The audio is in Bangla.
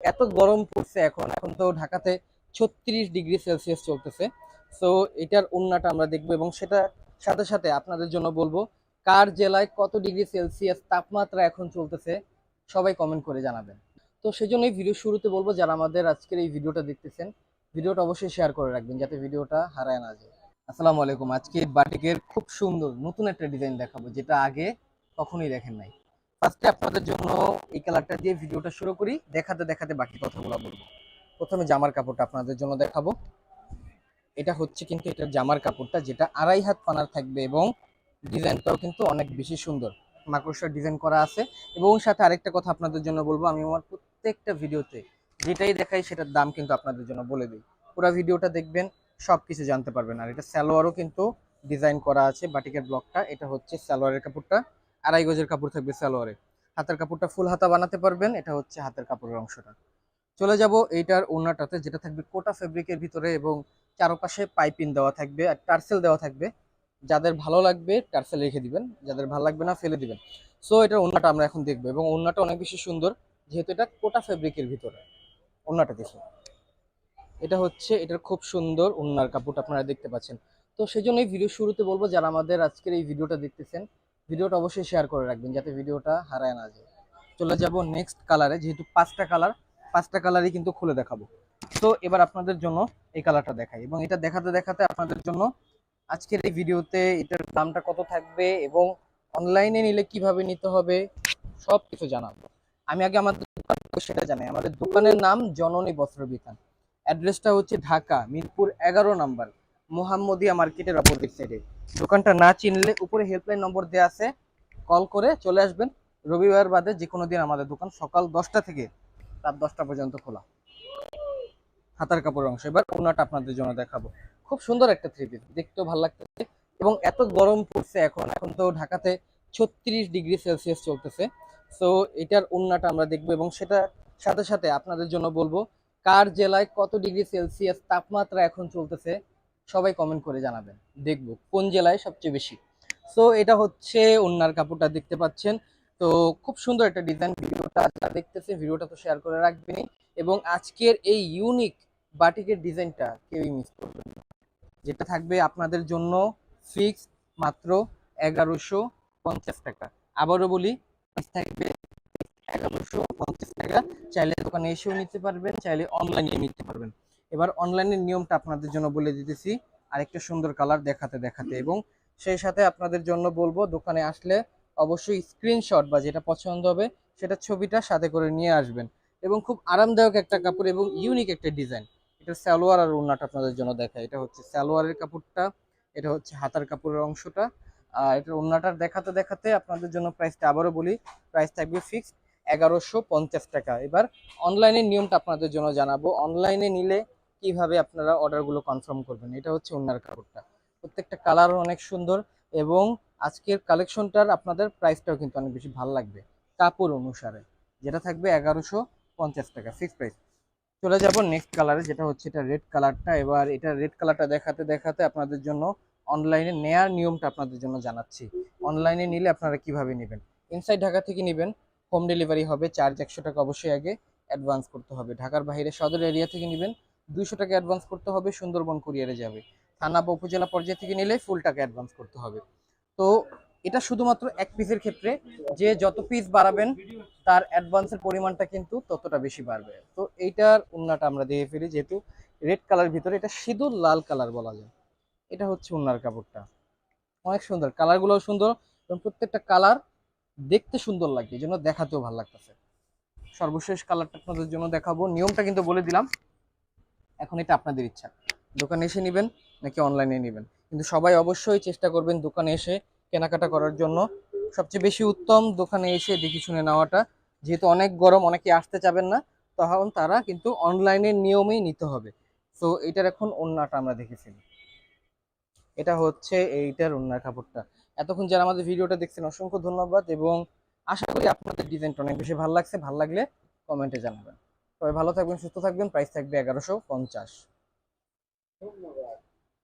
এত গরম পড়ছে এখন। এখন তো ঢাকাতে ছত্রিশ ডিগ্রি সেলসিয়াস চলতেছে। সো এটার উন্নাটা আমরা দেখব এবং সেটা সাথে সাথে আপনাদের জন্য বলব, কার জেলায় কত ডিগ্রি সেলসিয়াস তাপমাত্রা এখন চলতেছে, সবাই কমেন্ট করে জানাবেন। তো সেজন্য এই ভিডিও শুরুতে বলব, যারা আমাদের আজকের এই ভিডিওটা দেখতেছেন ভিডিওটা অবশ্যই শেয়ার করে রাখবেন, যাতে ভিডিওটা হারায় না যায়। আসসালামু আলাইকুম। আজকে বাটিকের খুব সুন্দর নতুন একটা ডিজাইন দেখাবো, যেটা আগে কখনোই দেখেন নাই। ফার্স্টে আপনাদের জন্য এই কালারটা দিয়ে ভিডিওটা শুরু করি। দেখাতে দেখাতে বাকি কথাগুলো বলব। প্রথমে জামার কাপড়টা আপনাদের জন্য দেখাবো। এটা হচ্ছে কিন্তু এটা জামার কাপড়টা, যেটা আড়াই হাত পানার থাকবে এবং ডিজাইনটাও কিন্তু অনেক বেশি সুন্দর। মাকড়সার ডিজাইন করা আছে। এবং সাথে আরেকটা কথা আপনাদের জন্য বলব, আমি আমার প্রত্যেকটা ভিডিওতে যেটাই দেখাই সেটার দাম কিন্তু আপনাদের জন্য বলে দিই। পুরো ভিডিওটা দেখবেন সব কিছু জানতে পারবেন। আর এটা সালোয়ারও কিন্তু ডিজাইন করা আছে বাটিকের ব্লকটা। এটা হচ্ছে সালোয়ারের কাপড়টা। আড়াই গজের কাপড় থাকবে সালোয়ারে। হাতের কাপড়টা ফুল হাতা বানাতে পারবেন, এটা হচ্ছে হাতের কাপড়ের অংশটা। চলে যাব এইটার ওনাটাতে যেটা থাকবে কোটা ফেব্রিকের ভিতরে এবং চারপাশে পাইপিং দেওয়া থাকবে আর টার্সেল দেওয়া থাকবে। যাদের ভালো লাগবে টার্সেল রেখে দিবেন, যাদের ভালো লাগবে না ফেলে দিবেন। সো এটার ওনাটা আমরা এখন দেখব এবং ওনাটা অনেক বেশি সুন্দর, যেহেতু এটা কোটা ফেব্রিকের ভিতরে। ওনাটা দেখুন। এটা হচ্ছে, এটার খুব সুন্দর ওনার কাপড়টা আপনারা দেখতে পাচ্ছেন। তো সেই জন্য এই ভিডিও শুরুতে বলব, যারা আমাদের আজকের এই ভিডিওটা দেখতেছেন ভিডিওটা অবশ্যই শেয়ার করে রাখবেন যাতে ভিডিওটা হারায় না যায়। চলে যাব নেক্সট কালারে যেহেতু পাঁচটা কালার পাঁচটা কালারই কিন্তু খুলে দেখাবো। তো এবার আপনাদের জন্য এই কালারটা দেখাই এবং এটা দেখাতে দেখাতে আপনাদের জন্য আজকের এই ভিডিওতে এটার দামটা কত থাকবে এবং অনলাইনে নিলে কীভাবে নিতে হবে সব কিছু জানাব। আমি আগে আমাদের সেটা জানাই। আমাদের দোকানের নাম জননী বস্ত্র বিতান। অ্যাড্রেসটা হচ্ছে ঢাকা, মিরপুর এগারো নাম্বার, মোহাম্মদিয়া মার্কেটের অপোজিট সাইডে দোকানটা না চিনলে উপরে হেল্পলাইন নম্বর দেওয়া আছে কল করে চলে আসবেন। রবিবার বাদে যে কোনো দিন আমাদের দোকান সকাল দশটা থেকে রাত দশটা পর্যন্ত খোলা। হাতার কাপড়ের অংশ। এবার ওনাটা আপনাদের জন্য দেখাবো। খুব সুন্দর একটা থ্রি পিস দেখতেও ভালো লাগতেছে। এবং এত গরম পড়ছে এখন এখন তো ঢাকাতে ছত্রিশ ডিগ্রি সেলসিয়াস চলতেছে। সো এটার ওন্নাটা আমরা দেখব এবং সেটা সাথে সাথে আপনাদের জন্য বলব, কার জেলায় কত ডিগ্রি সেলসিয়াস তাপমাত্রা এখন চলতেছে সবাই কমেন্ট করে জানাবেন। দেখব কোন জেলায় সবচেয়ে বেশি। সো এটা হচ্ছে ওন্নার কাপড়টা দেখতে পাচ্ছেন। তো, খুব সুন্দর একটা ডিজাইন ভিডিওটা যারা দেখতেছে ভিডিওটা তো শেয়ার করে রাখবেনই। এবং আজকের এই ইউনিক বাটিকের ডিজাইনটা কেউই মিস করবেন যেটা থাকবে আপনাদের জন্য ফিক্স মাত্র এগারোশো পঞ্চাশ টাকা। আবারও বলি থাকবে এগারোশো পঞ্চাশ টাকা। চাইলে দোকানে এসেও নিতে পারবেন, চাইলে অনলাইনে নিতে পারবেন। এবার অনলাইনের নিয়মটা আপনাদের জন্য বলে দিতেছি। আর আরেকটা সুন্দর কালার দেখাতে দেখাতে এবং সেই সাথে আপনাদের জন্য বলব, দোকানে আসলে অবশ্যই স্ক্রিনশট বা যেটা পছন্দ হবে, সেটা ছবিটা সাথে করে নিয়ে আসবেন এবং খুব আরামদায়ক একটা কাপড় এবং ইউনিক একটা ডিজাইন এটা সালোয়ার আর ওড়নাটা আপনাদের জন্য দেখায় এটা হচ্ছে সালোয়ারের কাপড়টা, এটা হচ্ছে হাতার কাপড়ের অংশটা। আর এটা ওড়নাটার দেখাতে দেখাতে আপনাদের জন্য প্রাইসটা আবারও বলি প্রাইস থাকবে ফিক্সড এগারোশো টাকা। এবার অনলাইনের নিয়মটা আপনাদের জন্য জানাব। অনলাইনে নিলে কীভাবে আপনারা অর্ডারগুলো কনফার্ম করবেন? এটা হচ্ছে ওড়নার কাপড়টা। প্রত্যেকটা কালার অনেক সুন্দর এবং আজকের কালেকশনটার আপনাদের প্রাইসটাও কিন্তু অনেক বেশি ভালো লাগবে। কাপড় অনুসারে, যেটা থাকবে এগারোশো পঞ্চাশ টাকা ফিক্স প্রাইস চলে যাব নেক্সট কালারে যেটা হচ্ছে এটা রেড কালারটা এবার এটা রেড কালারটা দেখাতে দেখাতে আপনাদের জন্য অনলাইনে নেয়ার নিয়মটা আপনাদের জন্য জানাচ্ছি। অনলাইনে নিলে আপনারা কীভাবে নেবেন? ইনসাইড ঢাকা থেকে নেবেন হোম ডেলিভারি হবে চার্জ একশো টাকা অবশ্যই আগে অ্যাডভান্স করতে হবে। ঢাকার বাইরে সদর এরিয়া থেকে নেবেন দুইশো টাকা অ্যাডভান্স করতে হবে, সুন্দরবন কুরিয়ারে যাবে। থানা বা উপজেলা পর্যায়ে থেকে নিলে ফুল টাকা অ্যাডভান্স করতে হবে। তো এটা শুধুমাত্র এক পিসের ক্ষেত্রে, যে যত পিস বাড়াবেন, তার অ্যাডভান্সের পরিমাণটা কিন্তু ততটা বেশি বাড়বে। তো এইটার উন্নাটা আমরা দেখে ফেলি, যেহেতু রেড কালার ভিতরে, এটা সিঁদুর লাল কালার বলা যায়। এটা হচ্ছে উন্নার কাপড়টা। অনেক সুন্দর কালারগুলোও সুন্দর এবং প্রত্যেকটা কালার দেখতে সুন্দর লাগছে এই জন্য দেখাতেও ভালো লাগতেছে। সর্বশেষ কালারটা আপনাদের জন্য দেখাবো। নিয়মটা কিন্তু বলে দিলাম। এখন এটা আপনাদের ইচ্ছা। দোকানে এসে নেবেন নাকি অনলাইনে নেবেন? কিন্তু সবাই অবশ্যই চেষ্টা করবেন দোকানে এসে কেনাকাটা করার জন্য। সবচেয়ে বেশি উত্তম দোকানে এসে দেখে শুনে নেওয়াটা। যেহেতু অনেক গরম, অনেকে আসতে চাবেন না, তখন তারা কিন্তু অনলাইনের নিয়মেই নিতে হবে। তো এটার এখন ওন্নাটা আমরা দেখেছি এটা হচ্ছে এইটার ওন্নার কাপড়টা। এতক্ষণ যারা আমাদের ভিডিওটা দেখছেন, অসংখ্য ধন্যবাদ এবং আশা করি আপনাদের ডিজাইনটা অনেক বেশি ভালো লাগছে। ভালো লাগলে কমেন্টে জানাবেন। সবাই ভালো থাকবেন সুস্থ থাকবেন। প্রাইস থাকবে এগারোশো পঞ্চাশ।